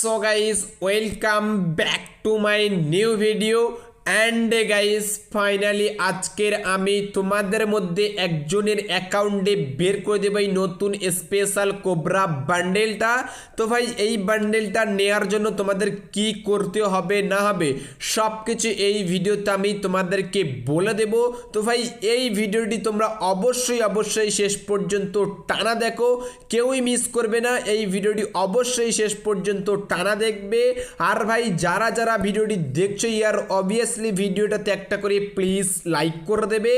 So guys, welcome back to my new video. And guys finally আজকের আমি তোমাদের মধ্যে একজনের অ্যাকাউন্টে বের করে দেবো এই নতুন স্পেশাল কোবরা বান্ডেলটা তো ভাই এই বান্ডেলটা নেয়ার জন্য তোমাদের কি করতে হবে না হবে সব কিছু এই ভিডিওতে আমি তোমাদেরকে বলে দেব তো ভাই এই ভিডিওটি তোমরা অবশ্যই অবশ্যই শেষ পর্যন্ত টানা দেখো কেউই মিস করবে না এই ভিডিওটি অবশ্যই শেষ পর্যন্ত টানা দেখবে আর ভাই যারা যারা ভিডিওটি দেখছো ইয়ার অবভিয়াসলি অবভিয়াসলি ভিডিওটাতে একটা করে প্লিজ লাইক করে দেবে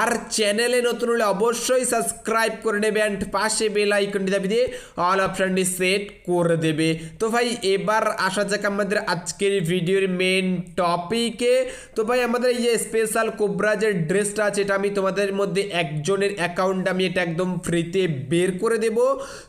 আর চ্যানেলে নতুন হলে অবশ্যই সাবস্ক্রাইব করে নেবে অ্যান্ড পাশে বেল আইকনটি দাবি দিয়ে অল অপশানটি সেট করে দেবে তো ভাই এবার আসা যাক আমাদের আজকের ভিডিওর মেন টপিকে তো ভাই আমাদের এই যে স্পেশাল কোবরা যে ড্রেসটা আছে এটা আমি তোমাদের মধ্যে একজনের অ্যাকাউন্ট আমি এটা একদম ফ্রিতে বের করে দেব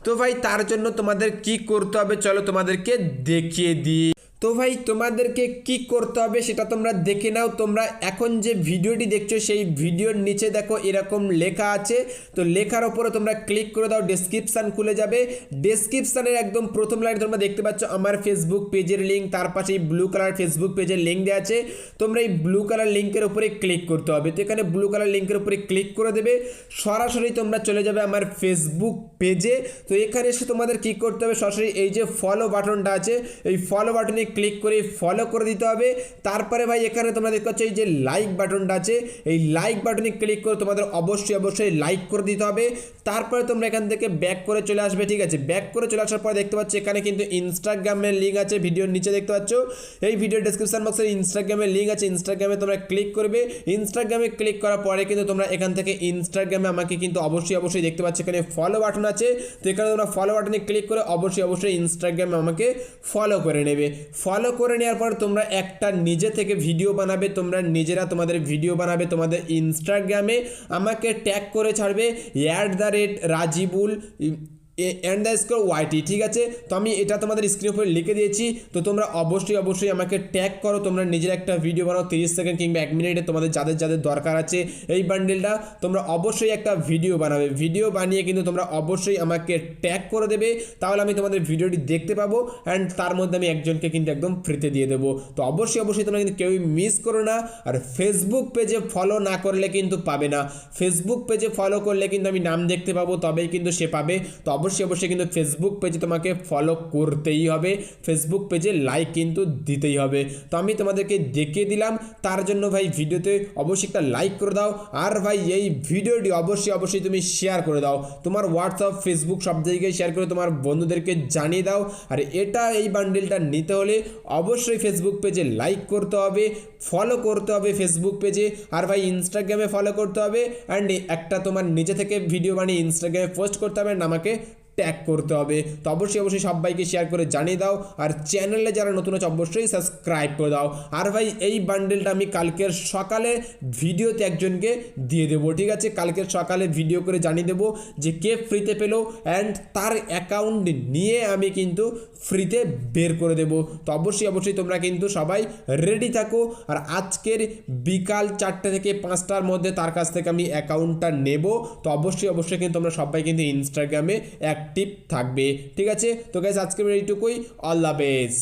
তো ভাই তার জন্য তোমাদের কি করতে হবে চলো তোমাদেরকে দেখিয়ে দিই তো ভাই তোমাদেরকে কি করতে হবে সেটা তোমরা দেখে নাও তোমরা এখন যে ভিডিওটি দেখছো সেই ভিডিওর নিচে দেখো এরকম লেখা আছে তো লেখার ওপরে তোমরা ক্লিক করে দাও ডেসক্রিপশান খুলে যাবে ডেসক্রিপশানের একদম প্রথম লাইনে তোমরা দেখতে পাচ্ছ আমার ফেসবুক পেজের লিঙ্ক তার পাশে এই ব্লু কালার ফেসবুক পেজের লিঙ্ক দেওয়া আছে তোমরা এই ব্লু কালার লিঙ্কের উপরে ক্লিক করতে হবে তো এখানে ব্লু কালার লিঙ্কের উপরে ক্লিক করে দেবে সরাসরি তোমরা চলে যাবে আমার ফেসবুক পেজে তো এখানে এসে তোমাদের কি করতে হবে সরাসরি এই যে ফলো বাটনটা আছে এই ফলো বাটনে ক্লিক করে ফলো করে দিতে হবে তারপরে ভাই এখানে তোমরা দেখতে পাচ্ছ এই যে লাইক বাটনটা আছে এই লাইক বাটনে ক্লিক করে তোমাদের অবশ্যই অবশ্যই লাইক করে দিতে হবে তারপরে তোমরা এখান থেকে ব্যাক করে চলে আসবে ঠিক আছে ব্যাক করে চলে আসার পর দেখতে পাচ্ছ এখানে কিন্তু ইনস্টাগ্রামের লিঙ্ক আছে ভিডিওর নিচে দেখতে পাচ্ছ এই ভিডিও ডিসক্রিপশন বক্সে ইনস্টাগ্রামের লিঙ্ক আছে ইনস্টাগ্রামে তোমরা ক্লিক করবে ইনস্টাগ্রামে ক্লিক করার পরে কিন্তু তোমরা এখান থেকে ইনস্টাগ্রামে আমাকে কিন্তু অবশ্যই অবশ্যই দেখতে পাচ্ছ এখানে ফলো বাটন আছে তো এখানে তোমরা ফলো বাটনে ক্লিক করে অবশ্যই অবশ্যই ইনস্টাগ্রামে আমাকে ফলো করে নেবে ফলো করে নেওয়ার পর তোমরা একটা নিজে থেকে ভিডিও বানাবে তোমরা নিজেরা তোমাদের ভিডিও বানাবে তোমাদের ইনস্টাগ্রামে আমাকে ট্যাগ করে ছাড়বে at the rate Rajibul underscore YT ঠিক আছে তো আমি এটা তোমাদের স্ক্রিন উপরে লিখে দিয়েছি তো তোমরা অবশ্যই অবশ্যই আমাকে ট্যাগ করো তোমরা নিজের একটা ভিডিও বানাও তিরিশ সেকেন্ড কিংবা এক মিনিটে তোমাদের যাদের যাদের দরকার আছে এই বান্ডেলটা তোমরা অবশ্যই একটা ভিডিও বানাবে ভিডিও বানিয়ে কিন্তু তোমরা অবশ্যই আমাকে ট্যাগ করে দেবে তাহলে আমি তোমাদের ভিডিওটি দেখতে পাবো অ্যান্ড তার মধ্যে আমি একজনকে কিন্তু একদম ফ্রিতে দিয়ে দেবো তো অবশ্যই অবশ্যই তোমরা কিন্তু কেউই মিস করো না আর ফেসবুক পেজে ফলো না করলে কিন্তু পাবে না ফেসবুক পেজে ফলো করলে কিন্তু আমি নাম দেখতে পাবো তবেই কিন্তু সে পাবে তো অবশ্যই অবশ্যই কিন্তু ফেসবুক পেজে তোমাকে ফলো করতেই হবে ফেসবুক পেজে লাইক কিন্তু দিতেই হবে তো আমি তোমাদেরকে দেখিয়ে দিলাম তার জন্য ভাই ভিডিওতে অবশ্যই একটা লাইক করে দাও আর ভাই এই ভিডিওটি অবশ্যই অবশ্যই তুমি শেয়ার করে দাও তোমার হোয়াটসঅ্যাপ ফেসবুক সব জায়গায় শেয়ার করে তোমার বন্ধুদেরকে জানিয়ে দাও আর এটা এই বান্ডেলটা নিতে হলে অবশ্যই ফেসবুক পেজে লাইক করতে হবে ফলো করতে হবে ফেসবুক পেজে আর ভাই ইনস্টাগ্রামে ফলো করতে হবে অ্যান্ড একটা তোমার নিজে থেকে ভিডিও বানিয়ে ইনস্টাগ্রামে পোস্ট করতে হবে আমাকে ট্যাগ করতে হবে তো অবশ্যই অবশ্যই সবাইকে শেয়ার করে জানিয়ে দাও আর চ্যানেলে যারা নতুন আছে অবশ্যই সাবস্ক্রাইব করে দাও আর ভাই এই বান্ডেলটা আমি কালকের সকালে ভিডিওতে একজনকে দিয়ে দেবো ঠিক আছে কালকের সকালে ভিডিও করে জানিয়ে দেবো যে কে ফ্রিতে পেলো অ্যান্ড তার অ্যাকাউন্ট নিয়ে আমি কিন্তু ফ্রিতে বের করে দেব তো অবশ্যই অবশ্যই তোমরা কিন্তু সবাই রেডি থাকো আর আজকের বিকাল চারটে থেকে পাঁচটার মধ্যে তার কাছ থেকে আমি অ্যাকাউন্টটা নেব তো অবশ্যই অবশ্যই কিন্তু তোমরা সবাই কিন্তু ইনস্টাগ্রামে এক অ্যাক্টিভ থাকবে ঠিক আছে তো গ্যাস আজকের এইটুকুই আল্লাহ হাফেজ